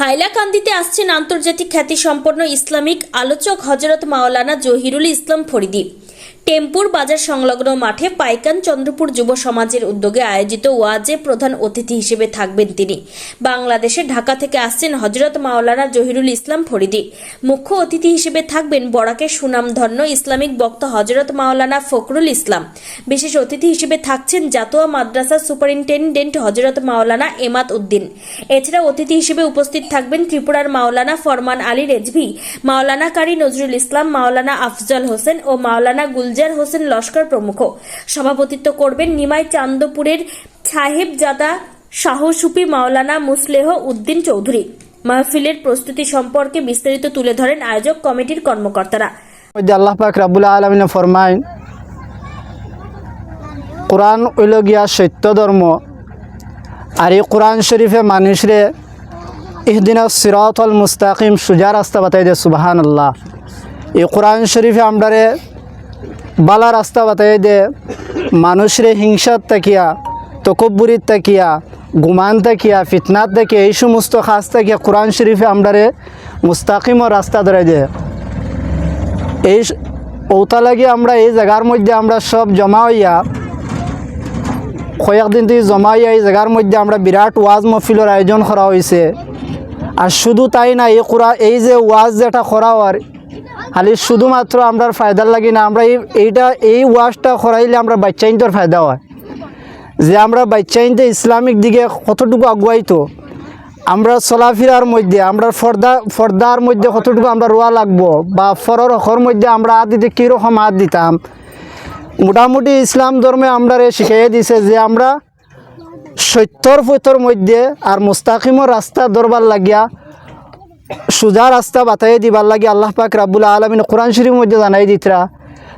হাইলাকান্দিতে আসছেন আন্তর্জাতিক খ্যাতিসম্পন্ন ইসলামিক আলোচক হজরত মাওলানা জহিরুল ইসলাম ফরিদি। টেম্পুর বাজার সংলগ্ন মাঠে পাইকান চন্দ্রপুর যুব সমাজের উদ্যোগে আয়োজিত ওয়াজে প্রধান অতিথি হিসেবে থাকবেন তিনি। বাংলাদেশে ঢাকা থেকে আসছেন হজরত মাওলানা জহিরুল ইসলাম ফরিদি। মুখ্য অতিথি হিসেবে থাকবেন বরাকের সুনামধন্য ইসলামিক বক্তা হজরত মাওলানা ফখরুল ইসলাম। বিশেষ অতিথি হিসেবে থাকছেন জাতোয়া মাদ্রাসা সুপারিনটেন্ডেন্ট হজরত মাওলানা এমাত উদ্দিন। এছাড়া অতিথি হিসেবে উপস্থিত থাকবেন ত্রিপুরার মাওলানা ফরমান আলী রেজভি, মাওলানা কারি নজরুল ইসলাম, মাওলানা আফজল হোসেন ও মাওলানা গুলজার হোসেন লস্কর প্রমুখ। সভাপতিত্ব করবেন নিমাই চান্দপুরের সাহেবজাদা শাহসুপি মাওলানা মুসলেহ উদ্দিন চৌধুরী। মাহফিলের প্রস্তুতি সম্পর্কে বিস্তারিত তুলে ধরেন আয়োজক কমিটির কর্মকর্তারা। আল্লাহ পাক রাবুল আলমিনে ফরমাইন, কোরআন হইল গিয়া সত্য ধর্ম, আর এই কোরআন শরীফে মানুষরে ইহদিনা সিরাতল মুস্তাকিম সুজা রাস্তা বাতাই দে সুবাহান আল্লাহ এই কোরআন শরীফে আমরারে বালা রাস্তা বাতাই দে, মানুষরে হিংসার তাকিয়া তকব্বুরির তাকিয়া, গুমান তাকিয়া, ফিতনাত তাকিয়া, এই সমস্ত খাস তাকিয়া কোরআন শরীফে আমরারে মুস্তাকিমও রাস্তা ধরে দে। এই ওতা লাগে আমরা এই জায়গার মধ্যে আমরা সব জমা হইয়া কয়েকদিন থেকে জমা হইয়া এই জায়গার মধ্যে আমরা বিরাট ওয়াজ মহফিলের আয়োজন করা হয়েছে আর শুধু তাই না, এই করা এই যে ওয়াজ যেটা করা হওয়ার খালি শুধুমাত্র আমরা ফায়দার লাগি না, আমরা এই এইটা এই ওয়াজটা করাইলে আমরা বাচ্চাইনটোর ফায়দা হয়। যে আমরা বাচ্চাইনতে ইসলামিক দিকে কতটুকু আগুয়াইতো, আমরা চলাফেরার মধ্যে, আমরা ফর্দা ফর্দার মধ্যে কতটুকু আমরা রোয়া লাগবো, বা ফরর হকর মধ্যে আমরা হাত দিতে কীরকম হাত দিতাম। মোটামুটি ইসলাম ধর্মে আমরা শিখিয়ে দিছে যে আমরা সত্যর পথর মধ্যে আর মুস্তাকিমর রাস্তা ধরবার লাগিয়া সোজা রাস্তা বাতাই দিবার লাগে আল্লাহ পাক রাবুল আলমিন কোরআন শরীফের মধ্যে জানাই দিতরা।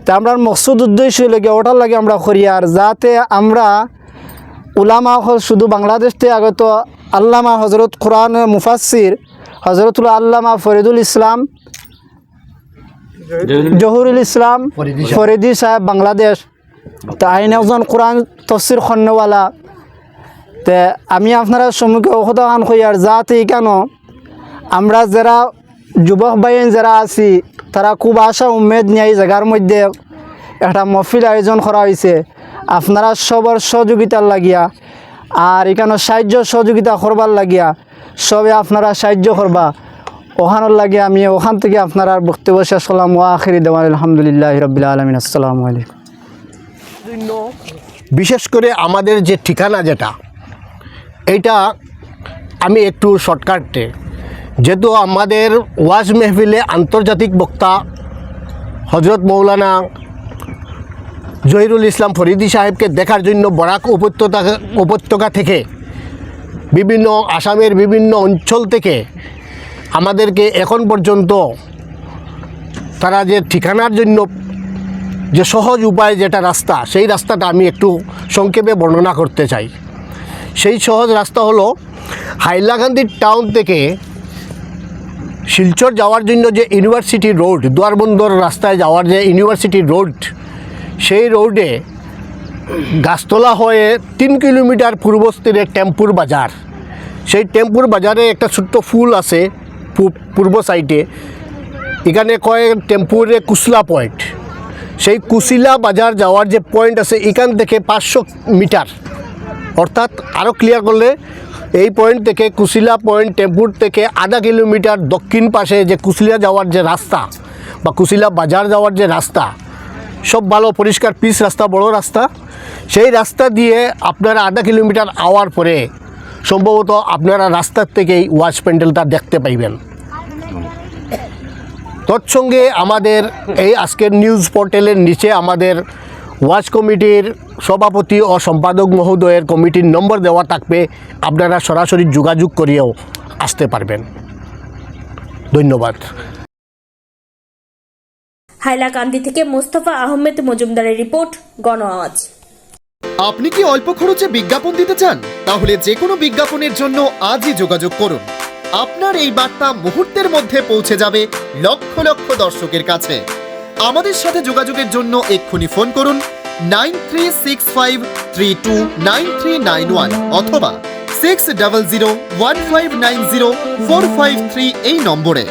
তা আমরা মকসুদ উদ্দেশ্য লাগে ওটার লাগে আমরা করি আর যাতে আমরা উলামা হল শুধু বাংলাদেশ থেকে আগত আল্লামা হজরত কোরআন মুফাসির হজরতুল আল্লামা ফরিদুল ইসলাম জহুরুল ইসলাম ফরিদি সাহেব। বাংলাদেশ। তা আইন একজন কোরআন তফসির খন্নওয়ালা তে আমি আপনারা সম্মুখে অসদান হই আর যাতে কেন আমরা যারা যুবক বাইন যারা আছি, তারা খুব আশা উমেদ নিয়ে এই জায়গার মধ্যে একটা মহফিল আয়োজন করা হয়েছে। আপনারা সবার সহযোগিতার লাগিয়া আর এখানে সাহায্য সহযোগিতা করবার লাগিয়া সবে আপনারা সাহায্য করবা। ওখানোর লাগে আমি ওখান থেকে আপনারা বক্তব্য শেষ করলাম। ওয়া আখিরি দেওয়ান, আলহামদুলিল্লাহ রবিল আলমিন। আসসালামু আলাইকুম। বিশেষ করে আমাদের যে ঠিকানা যেটা, এইটা আমি একটু শর্টকাটে যেহেতু আমাদের ওয়াজ মেহফিলে আন্তর্জাতিক বক্তা হজরত মৌলানা জহিরুল ইসলাম ফরিদি সাহেবকে দেখার জন্য বরাক উপত্যকা উপত্যকা থেকে বিভিন্ন আসামের বিভিন্ন অঞ্চল থেকে আমাদেরকে এখন পর্যন্ত তারা যে ঠিকানার জন্য যে সহজ উপায় যেটা রাস্তা, সেই রাস্তাটা আমি একটু সংক্ষেপে বর্ণনা করতে চাই। সেই সহজ রাস্তা হলো হাইলাকান্দি টাউন থেকে শিলচর যাওয়ার জন্য যে ইউনিভার্সিটি রোড, দুয়ারবন্দর রাস্তায় যাওয়ার যে ইউনিভার্সিটি রোড, সেই রোডে গাছতলা হয়ে তিন কিলোমিটার পূর্বস্থিরে টেম্পুর বাজার। সেই টেম্পুর বাজারে একটা ছোট্ট ফুল আছে পূর্ব সাইডে। এখানে কয় টেম্পুরে কুসলা পয়েন্ট। সেই কুশিলা বাজার যাওয়ার যে পয়েন্ট আছে, এখান থেকে পাঁচশো মিটার। অর্থাৎ আরও ক্লিয়ার করলে এই পয়েন্ট থেকে কুশিলা পয়েন্ট টেম্পুর থেকে আধা কিলোমিটার দক্ষিণ পাশে যে কুশিলা যাওয়ার যে রাস্তা বা কুশিলা বাজার যাওয়ার যে রাস্তা, সব ভালো পরিষ্কার পিচ রাস্তা, বড় রাস্তা। সেই রাস্তা দিয়ে আপনারা আধা কিলোমিটার আওয়ার পরে সম্ভবত আপনারা রাস্তার থেকেই ওয়াচ প্যান্ডেলটা দেখতে পাইবেন। তৎসঙ্গে আমাদের এই আজকের নিউজ পোর্টালের নিচে আমাদের ওয়াচ কমিটির সভাপতি ও সম্পাদক মহোদয়ের কমিটির নম্বর দেওয়া থাকবে আপনারা সরাসরি যোগাযোগ করিয়েও আসতে পারবেন। ধন্যবাদ। হাইলাকান্দি থেকে মোস্তফা আহমেদ মজুমদারের রিপোর্ট গণ আওয়াজ। আপনি কি অল্প খরচে বিজ্ঞাপন দিতে চান? তাহলে যে কোনো বিজ্ঞাপনের জন্য আজই যোগাযোগ করুন। আপনার এই বার্তা মুহূর্তের মধ্যে পৌঁছে যাবে লক্ষ লক্ষ দর্শকের কাছে। আমাদের সাথে যোগাযোগের জন্য এক্ষুনি ফোন করুন nine three six five three two nine three nine one অথবা six double zero one five nine zero four five three এই নম্বরে।